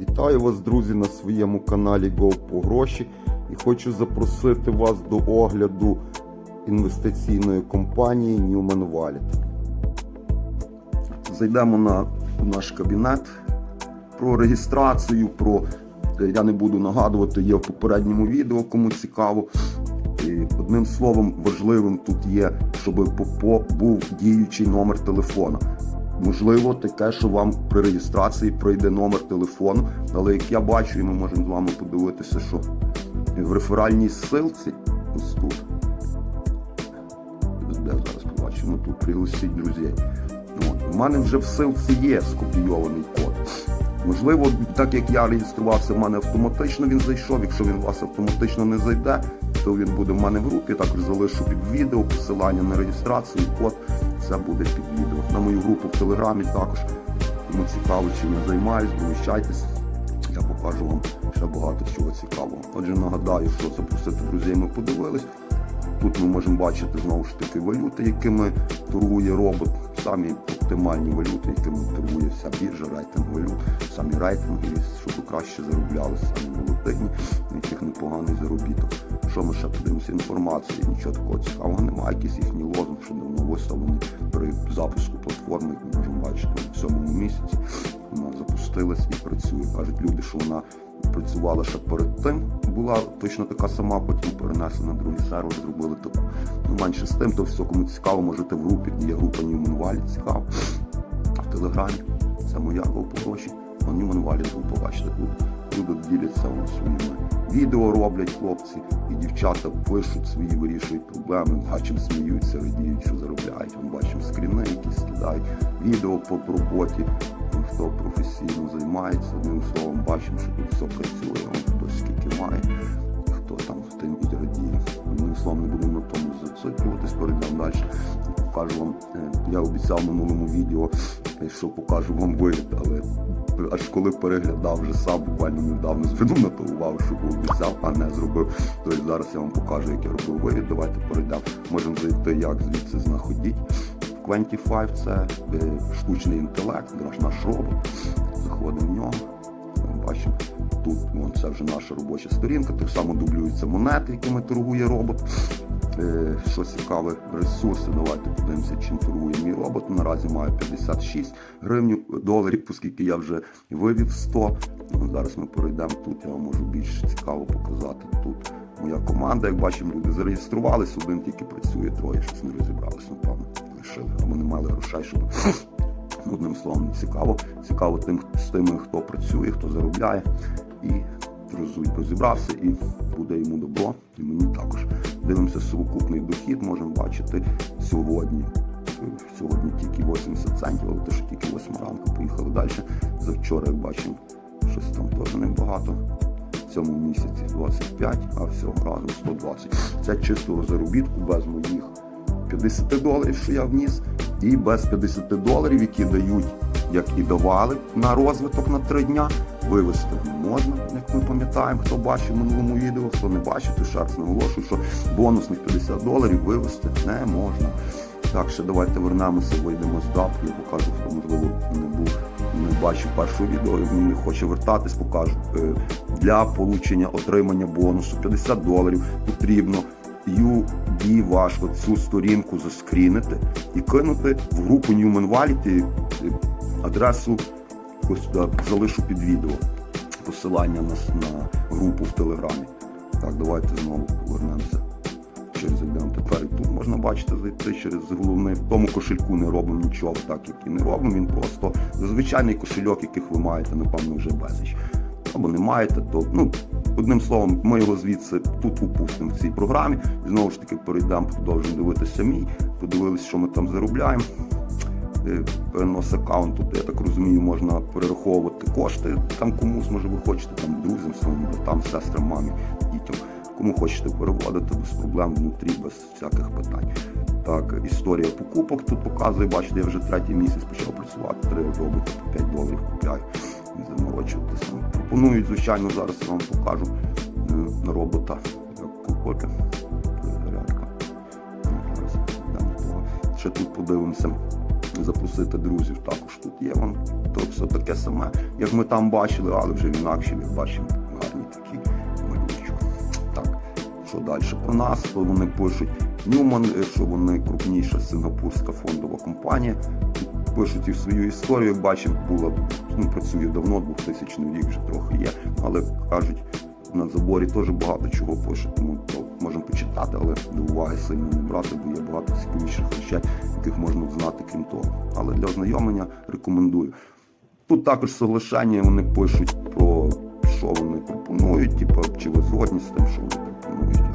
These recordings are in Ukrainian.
Вітаю вас, друзі, на своєму каналі Go по гроші і хочу запросити вас до огляду інвестиційної компанії Newman Wallet. Зайдемо на наш кабінет про реєстрацію, про я не буду нагадувати, є в попередньому відео, кому цікаво. І одним словом, важливим тут є, щоб був діючий номер телефона. Можливо, таке, що вам при реєстрації пройде номер телефону, але як я бачу, і ми можемо з вами подивитися, що в реферальній ссылці, ось тут, де зараз побачимо, тут пригласіть друзей. У мене вже в ссылці є скопійований код. Можливо, так як я реєструвався, в мене автоматично він зайшов. Якщо він у вас автоматично не зайде, то він буде в мене в групі. Також залишу під відео посилання на реєстрацію. Код це буде під відео. На мою групу в Телеграмі також. Кому цікаво, чим я займаюсь, долучайтесь. Я покажу вам ще багато чого цікавого. Отже, нагадаю, що запросити друзей ми подивились. Тут ми можемо бачити знову ж таки валюти, якими торгує робот, самі оптимальні валюти, якими торгує вся біржа, рейтинг валют, самі рейтинги, щоб краще заробляли, самі волатильні, на яких непоганий заробіток. Що ми ще подивимося? Інформації, нічого такого цікавого немає, якийсь їхній лозунг, що давно виставлений при запуску платформи, як ми можемо бачити в цьому місяці. Запустилась і працює. Кажуть люди, що вона працювала ще перед тим. Була точно така сама, потім перенесли на другий сервер, зробили таку. Ну, менше з тим, то все, кому цікаво, можете в групі, є група Valley, цікаво. В Телеграмі. Це моя гроші. А Newman Valley група, бачите, тут люди діляться своїми відео роблять хлопці, і дівчата пишуть свої, вирішують проблеми, бачимо, сміються, радіють, що заробляють. Ми бачимо скріни, які скидають, відео по роботі, хто професійно займається. Одним словом, бачимо, що тут все працює, хтось скільки має, хто там в тим і радіє. Одним словом, не будемо на тому зациклюватись, перейдемо далі. Покажу вам, е, я обіцяв в минулому відео, е, що покажу вам вигляд, але аж коли переглядав вже сам, буквально недавно звернув на то увагу, що обіцяв, а не зробив. Тобто зараз я вам покажу, як я робив вигляд. Давайте перейдемо. Можемо зайти, як звідси знаходіть. В Quantify це е, штучний інтелект, наш робот. Заходимо в нього. Бачимо, тут вон, це вже наша робоча сторінка, так само дублюються монети, якими торгує робот. Е, Що цікаве, ресурси, давайте подивимося, чим торгує мій робот. Наразі маю 56 гривень доларів, оскільки я вже вивів 100. Ну, Зараз ми перейдемо тут, я вам можу більш цікаво показати. Тут моя команда, як бачимо, люди зареєструвалися, один тільки працює, троє щось не розібралися, напевно, лишили, або не мали грошей, щоб. Одним словом, цікаво. Цікаво тим з тими, хто працює, хто заробляє. І розу- розібрався, і буде йому добро, і мені також. Дивимося сукупний дохід, можемо бачити сьогодні. Сьогодні тільки 80 центів, але те, що тільки 8 ранку поїхали далі. Завчора, як бачимо, щось там теж небагато. В цьому місяці 25, а всього разом 120. Це чистого заробітку без моїх 50 доларів, що я вніс, і без 50 доларів, які дають, як і давали на розвиток на 3 дня, вивести не можна, як ми пам'ятаємо, хто бачив в минулому відео, хто не бачив, то ще раз наголошую, що бонусних 50 доларів вивести не можна. Так, ще давайте вернемося, вийдемо з DAP, я покажу, хто можливо не був, не бачив першого відео, він не хоче вертатись, покажу. Е, Для получення отримання бонусу 50 доларів потрібно UD ваш цю сторінку заскрінити і кинути в групу Newman Wallet е, адресу ось сюди залишу під відео посилання на, на групу в Телеграмі. Так, давайте знову повернемося. Через тепер тут можна бачити зайти через головний. В тому кошельку не робимо нічого, так як і не робимо. Він просто звичайний кошельок, яких ви маєте, напевно, вже безліч. Або не маєте, то ну одним словом, ми його звідси тут упустимо в цій програмі. Знову ж таки перейдемо, продовжуємо дивитися мій. Подивилися, що ми там заробляємо. Е, Перенос аккаунту, я так розумію, можна перераховувати кошти там комусь, може ви хочете, там друзям, своїм братам, сестрам, мамі, дітям. Кому хочете переводити без проблем внутрі, без всяких питань. Так, історія покупок тут показує, бачите, я вже третій місяць почав працювати, три роботи по 5 доларів купляю, не заморочуватися. Пропонують, звичайно, зараз я вам покажу е, робота, купити. Ще тут подивимося. запросити друзів також тут є. Вон, то все таке саме, як ми там бачили, але вже в інакші, як бачимо, гарні такі малючки. Так, що далі про нас? То вони пишуть Ньюман, е, що вони крупніша сингапурська фондова компанія. Пишуть свою історію, як бачимо, була ну, працює давно, 2000 рік вже трохи є, але кажуть, на заборі теж багато чого пишуть, тому то можемо почитати, але до уваги сильно не брати, бо є багато цікавіших речей, яких можна знати крім того. Але для ознайомлення рекомендую. Тут також соглашення вони пишуть про що вони пропонують, типу, чи ви згодні з тим, що вони пропонують,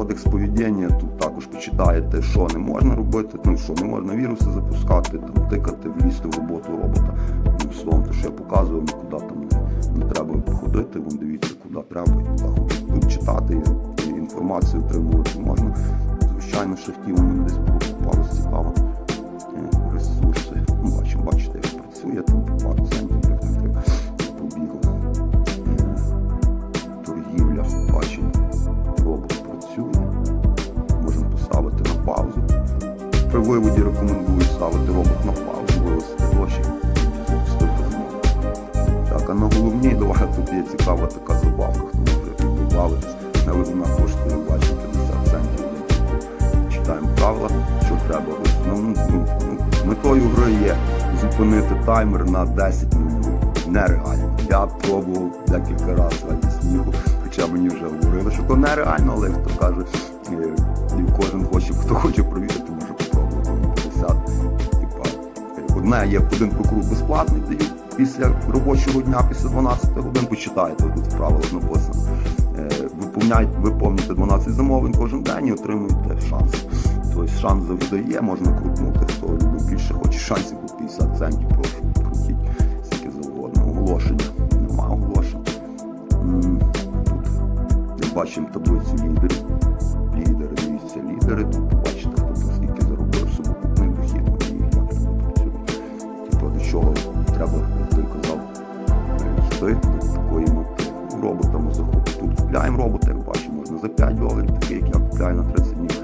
Кодекс поведіння тут також почитаєте, що не можна робити, ну що не можна віруси запускати, там тикати, влізти в роботу робота. Ну, словом, те, що я показував, нікуди там не, не треба ходити, вон дивіться, куди треба куди ходити. Тут читати і, інформацію отримувати можна. Звичайно, шахтів мені десь було цікаво. Е, Ресурси. Ну, бачимо, бачите, як працює, там по пару виводі рекомендую ставити робот на паузу, вивести гроші. Так, а на головній давай тут є цікава така забавка, хто може додаватись. Але вона коштує, бачите, 50 центів. Читаємо правила, що треба. Ну, ну, ну, метою гри є зупинити таймер на 10 минут. Нереально. Я пробував декілька разів раді сміху, хоча мені вже говорили, що то нереально, але хто каже, кожен хоче, хто хоче провірити, е, одне є один покруг безплатний, дають після робочого дня, після 12 годин, почитайте, тут в правилах написано. Е, Виповняйте, виповните 12 замовлень кожен день і отримуєте шанс. Тобто шанс завжди є, можна крутнути, хто любить більше хоче шансів по 50 центів, прошу, крутіть скільки завгодно. Оголошення. Нема оголошень. Тут бачимо таблицю лідерів. Лідери, дивіться, лідери. Тут за 5 доларів, такий, як я купляю на 30 днів.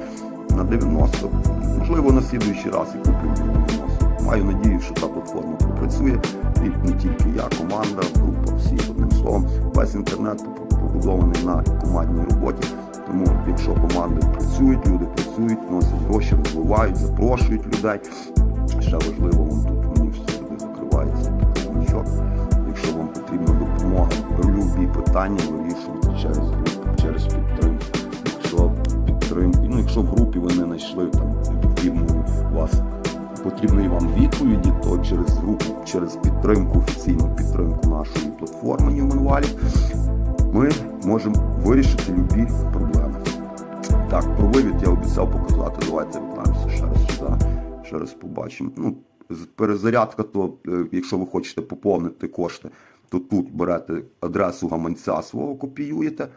На 90. Можливо, на слідуючий раз і куплю на 90. Маю надію, що та платформа попрацює. І не тільки я, команда, група, всі одним словом. Весь інтернет побудований на командній роботі. Тому, якщо команди працюють, люди працюють, носять гроші, розвивають, запрошують людей. Ще важливо, вон тут мені все сюди закривається значок. Якщо вам потрібна допомога, любі питання вирішуйте через через підтримку. Якщо в групі ви не знайшли там потрібної вас потрібної вам відповіді, то через групу, через підтримку, офіційну підтримку нашої платформи Valley, ми можемо вирішити любі проблеми. Так, про вивід я обіцяв показати. Давайте вертаємося ще раз сюди. Ще раз побачимо. Ну, перезарядка, то е, якщо ви хочете поповнити кошти, то тут берете адресу гаманця свого, копіюєте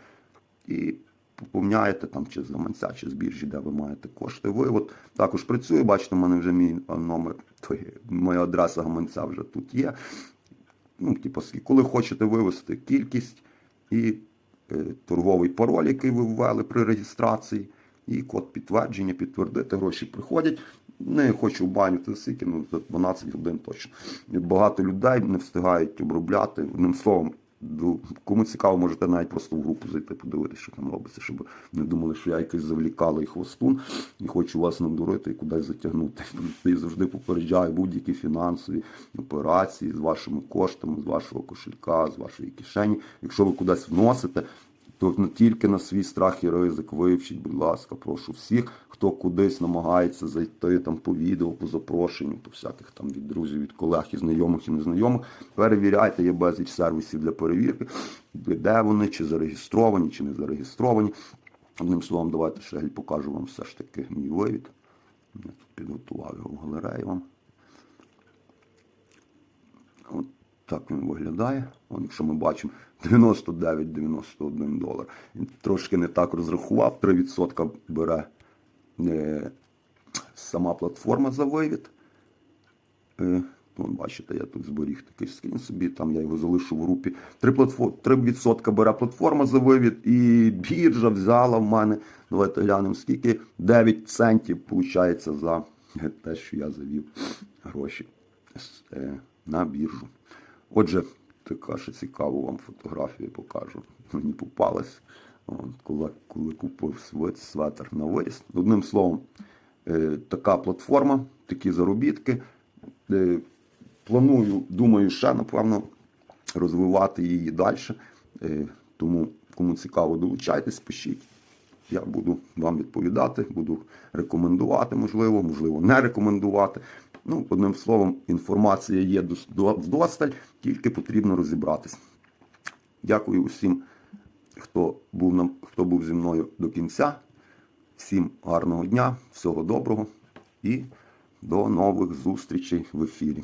і поповняєте там чи з гаманця, чи з біржі, де ви маєте кошти. Вивод також працює. Бачите, в мене вже мій а, номер, той, моя адреса гаманця вже тут є. Ну, типу, коли хочете вивести кількість і е, торговий пароль, який ви ввели при реєстрації, і код підтвердження, підтвердити, гроші приходять. Не хочу банити скільки, ну за 12 годин точно. Багато людей не встигають обробляти. Одним словом, кому цікаво, можете навіть просто в групу зайти, подивитися, що там робиться, щоб не думали, що я якийсь завлікалий хвостун і хочу вас надурити і кудись затягнути. Я завжди попереджаю будь-які фінансові операції з вашими коштами, з вашого кошелька, з вашої кишені. Якщо ви кудись вносите, то не тільки на свій страх і ризик вивчіть, будь ласка, прошу всіх, хто кудись намагається зайти там по відео, по запрошенню, по всяких там від друзів, від колег і знайомих і незнайомих. Перевіряйте, є безліч сервісів для перевірки, де вони, чи зареєстровані, чи не зареєстровані. Одним словом, давайте ще покажу вам все ж таки мій вивід. Я тут підготував його в галереї вам. От так він виглядає. Вон, якщо ми бачимо 99-91 долар. Він трошки не так розрахував, 3% бере е, сама платформа за вивід. Е, Вон, бачите, я тут зберіг такий скрін собі, там я його залишу в групі. 3%, 3% бере платформа за вивід, і біржа взяла в мене. Давайте глянемо, скільки 9 центів виходить за те, що я завів гроші е, на біржу. Отже, така ще цікаву вам фотографію покажу. Мені попалась. Коли, коли купив светр на виріс. Одним словом, е, така платформа, такі заробітки. Е, планую, думаю, ще, напевно, розвивати її далі. Е, тому, кому цікаво, долучайтесь, пишіть. Я буду вам відповідати, буду рекомендувати, можливо, можливо, не рекомендувати. Ну, одним словом, інформація є вдосталь, тільки потрібно розібратись. Дякую усім, хто був, нам, хто був зі мною до кінця. Всім гарного дня, всього доброго і до нових зустрічей в ефірі.